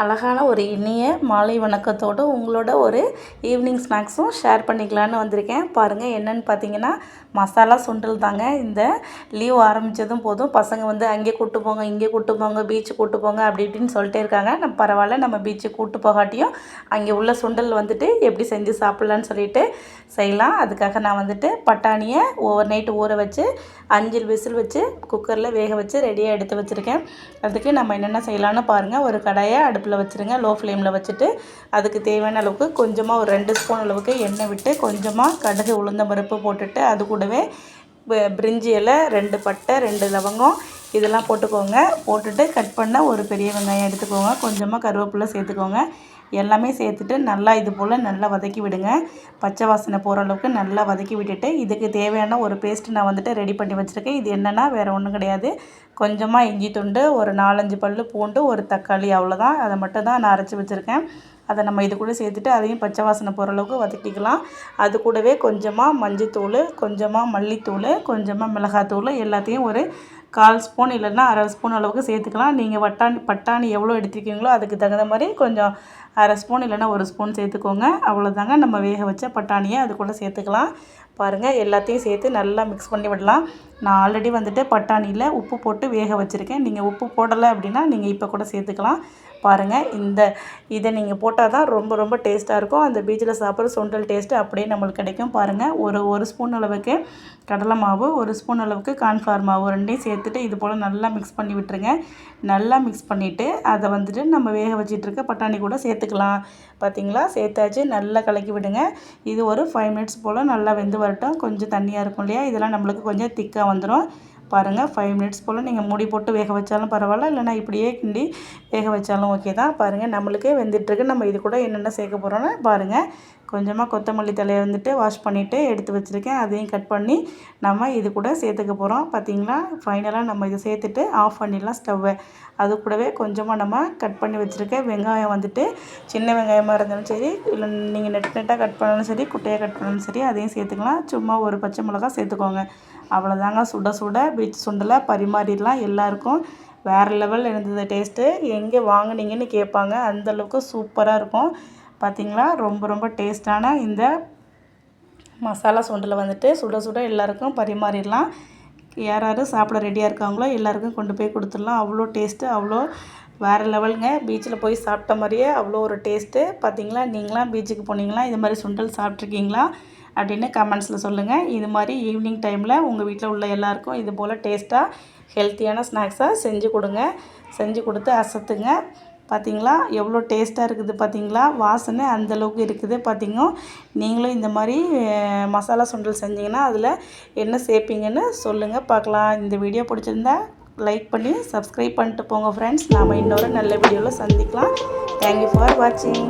அழகான ஒரு இனிய மாலை வணக்கத்தோடு உங்களோட ஒரு ஈவினிங் ஸ்நாக்ஸும் ஷேர் பண்ணிக்கலான்னு வந்திருக்கேன். பாருங்கள் என்னென்னு பார்த்தீங்கன்னா மசாலா சுண்டல் தாங்க. இந்த லீவ் ஆரம்பித்ததும் போதும் பசங்க வந்து அங்கே கூட்டு போங்க இங்கே கூட்டு போங்க பீச்சு கூட்டு போங்க அப்படி இப்படின்னு சொல்லிட்டே இருக்காங்க. நம்ம பரவாயில்ல நம்ம பீச்சு கூட்டு போகாட்டியும் அங்கே உள்ள சுண்டல் வந்துட்டு எப்படி செஞ்சு சாப்பிட்லான்னு சொல்லிட்டு செய்யலாம். அதுக்காக நான் வந்துட்டு பட்டாணியை ஓவர் நைட்டு ஊற வச்சு அஞ்சு விசில் வச்சு குக்கரில் வேக வச்சு ரெடியாக எடுத்து வச்சுருக்கேன். அதுக்கு நம்ம என்னென்ன செய்யலான்னு பாருங்கள் ஒரு கடையை அடுப்பு அடுப்பில் வச்சுருங்க. லோ ஃப்ளேமில் வச்சுட்டு அதுக்கு தேவையான அளவுக்கு கொஞ்சமாக ஒரு ரெண்டு ஸ்பூன் அளவுக்கு எண்ணெய் விட்டு கொஞ்சமாக கடுகு உளுந்த பருப்பு போட்டுட்டு அது கூடவே பிரிஞ்சி இலை ரெண்டு பட்டை ரெண்டு லவங்கம் இதெல்லாம் போட்டுக்கோங்க. போட்டுட்டு கட் பண்ண ஒரு பெரிய வெங்காயம் எடுத்துக்கோங்க. கொஞ்சமாக கருவேப்பிலை சேர்த்துக்கோங்க. எல்லாமே சேர்த்துட்டு நல்லா இது போல் நல்லா வதக்கி விடுங்க. பச்சை வாசனை போகிற அளவுக்கு நல்லா வதக்கி விட்டுட்டு இதுக்கு தேவையான ஒரு பேஸ்ட் நான் வந்துட்டு ரெடி பண்ணி வச்சுருக்கேன். இது என்னென்னா வேறு ஒன்றும் கிடையாது. கொஞ்சமாக இஞ்சி துண்டு ஒரு நாலஞ்சு பல் பூண்டு ஒரு தக்காளி அவ்வளோதான் அதை மட்டும் தான் நான் அரைச்சி வச்சுருக்கேன். அதை நம்ம இது கூட சேர்த்துட்டு அதையும் பச்சை வாசனை போகிற அளவுக்கு வதக்கிக்கலாம். அது கூடவே கொஞ்சமாக மஞ்சத்தூள் கொஞ்சமாக மல்லித்தூள் கொஞ்சமாக மிளகாத்தூள் எல்லாத்தையும் ஒரு கால் ஸ்பூன் இல்லைன்னா அரை ஸ்பூன் அளவுக்கு சேர்த்துக்கலாம். நீங்கள் வட்டாணி பட்டாணி எவ்வளோ எடுத்துருக்கீங்களோ அதுக்கு தகுந்த மாதிரி கொஞ்சம் அரை ஸ்பூன் இல்லைன்னா ஒரு ஸ்பூன் சேர்த்துக்கோங்க. அவ்வளோதாங்க நம்ம வேக வச்ச பட்டாணியை அது கூட சேர்த்துக்கலாம். பாருங்கள் எல்லாத்தையும் சேர்த்து நல்லா மிக்ஸ் பண்ணி விடலாம். நான் ஆல்ரெடி வந்துட்டு பட்டாணியில் உப்பு போட்டு வேக வச்சுருக்கேன். நீங்கள் உப்பு போடலை அப்படின்னா நீங்கள் இப்போ கூட சேர்த்துக்கலாம். பாருங்கள் இந்த இதை நீங்கள் போட்டால் தான் ரொம்ப ரொம்ப டேஸ்ட்டாக இருக்கும். அந்த பீச்சில் சாப்பிட்ற சுண்டல் டேஸ்ட்டு அப்படியே நம்மளுக்கு கிடைக்கும். பாருங்கள் ஒரு ஒரு ஸ்பூன் அளவுக்கு கடலை மாவு ஒரு ஸ்பூன் அளவுக்கு கார்ன்ஃப்ளவர் மாவு ரெண்டையும் சேர்த்துட்டு இது போல் நல்லா மிக்ஸ் பண்ணி விட்டுருங்க. நல்லா மிக்ஸ் பண்ணிவிட்டு அதை வந்துட்டு நம்ம வேக வச்சிட்ருக்க பட்டாணி கூட சேர்த்துக்கலாம். பார்த்தீங்களா சேர்த்தாச்சு. நல்லா கலக்கி விடுங்க. இது ஒரு ஃபைவ் மினிட்ஸ் போல் நல்லா வெந்து வரட்டும். கொஞ்சம் தண்ணியாக இருக்கும் இல்லையா? இதெல்லாம் நம்மளுக்கு கொஞ்சம் திக்காக வந்துடும் பாருங்கள் ஃபைவ் மினிட்ஸ் போல் நீங்கள் மூடி போட்டு வேக வச்சாலும் பரவாயில்ல. இல்லைனா இப்படியே கிண்டி வேக வச்சாலும் ஓகே தான். பாருங்கள் நம்மளுக்கே வெந்துட்டுருக்கு நம்ம இது கூட என்னென்ன சேர்க்க போகிறோன்னு பாருங்கள் கொஞ்சமாக கொத்தமல்லி தலையை வந்துட்டு வாஷ் பண்ணிவிட்டு எடுத்து வச்சுருக்கேன். அதையும் கட் பண்ணி நம்ம இது கூட சேர்த்துக்க போகிறோம் பார்த்திங்களா ஃபைனலாக நம்ம இதை சேர்த்துட்டு ஆஃப் பண்ணிடலாம் ஸ்டவ்வை அது கூடவே கொஞ்சமாக நம்ம கட் பண்ணி வச்சுருக்க வெங்காயம் வந்துட்டு சின்ன வெங்காயமாக இருந்தாலும் சரி இல்லை நீங்கள் நெட் நெட்டாக கட் பண்ணாலும் சரி குட்டையாக கட் பண்ணாலும் சரி அதையும் சேர்த்துக்கலாம். சும்மா ஒரு பச்சை மிளகா சேர்த்துக்கோங்க. அவ்வளோதாங்க சுட சுட பீச் சுண்டலை பரிமாறிடலாம் எல்லாருக்கும். வேறு லெவல் இருந்தது டேஸ்ட்டு எங்கே வாங்குனீங்கன்னு கேட்பாங்க. அந்தளவுக்கு சூப்பராக இருக்கும். பார்த்திங்களா? ரொம்ப ரொம்ப டேஸ்ட்டான இந்த மசாலா சுண்டலை வந்துட்டு சுட சுட எல்லாருக்கும் பரிமாறிடலாம். யார் யார் சாப்பிட ரெடியாக இருக்காங்களோ எல்லாருக்கும் கொண்டு போய் கொடுத்துடலாம். அவ்வளோ டேஸ்ட்டு அவ்வளோ வேறு லெவலுங்க பீச்சில் போய் சாப்பிட்ட மாதிரியே அவ்வளோ ஒரு டேஸ்ட்டு பார்த்தீங்களா? நீங்களாம் பீச்சுக்கு போனீங்களா? இது மாதிரி சுண்டல் சாப்பிட்ருக்கீங்களா அப்படின்னு கமெண்ட்ஸில் சொல்லுங்கள் இது மாதிரி ஈவினிங் டைமில் உங்கள் வீட்டில் உள்ள எல்லாருக்கும் இது போல் டேஸ்ட்டாக ஹெல்த்தியான ஸ்நாக்ஸாக செஞ்சு கொடுங்க. செஞ்சு கொடுத்து அசத்துங்க. பார்த்தீங்களா? எவ்வளோ டேஸ்ட்டாக இருக்குது பார்த்தீங்களா? வாசனை அந்தளவுக்கு இருக்குது பார்த்தீங்க. நீங்களும் இந்த மாதிரி மசாலா சுண்டல் செஞ்சீங்கன்னா அதில் என்ன சேர்ப்பீங்கன்னு சொல்லுங்கள் பார்க்கலாம். இந்த வீடியோ பிடிச்சிருந்தா லைக் பண்ணி சப்ஸ்கிரைப் பண்ணிட்டு போங்க ஃப்ரெண்ட்ஸ் நாம் இன்னொரு நல்ல வீடியோவில் சந்திக்கலாம். தேங்க்யூ ஃபார் வாட்சிங்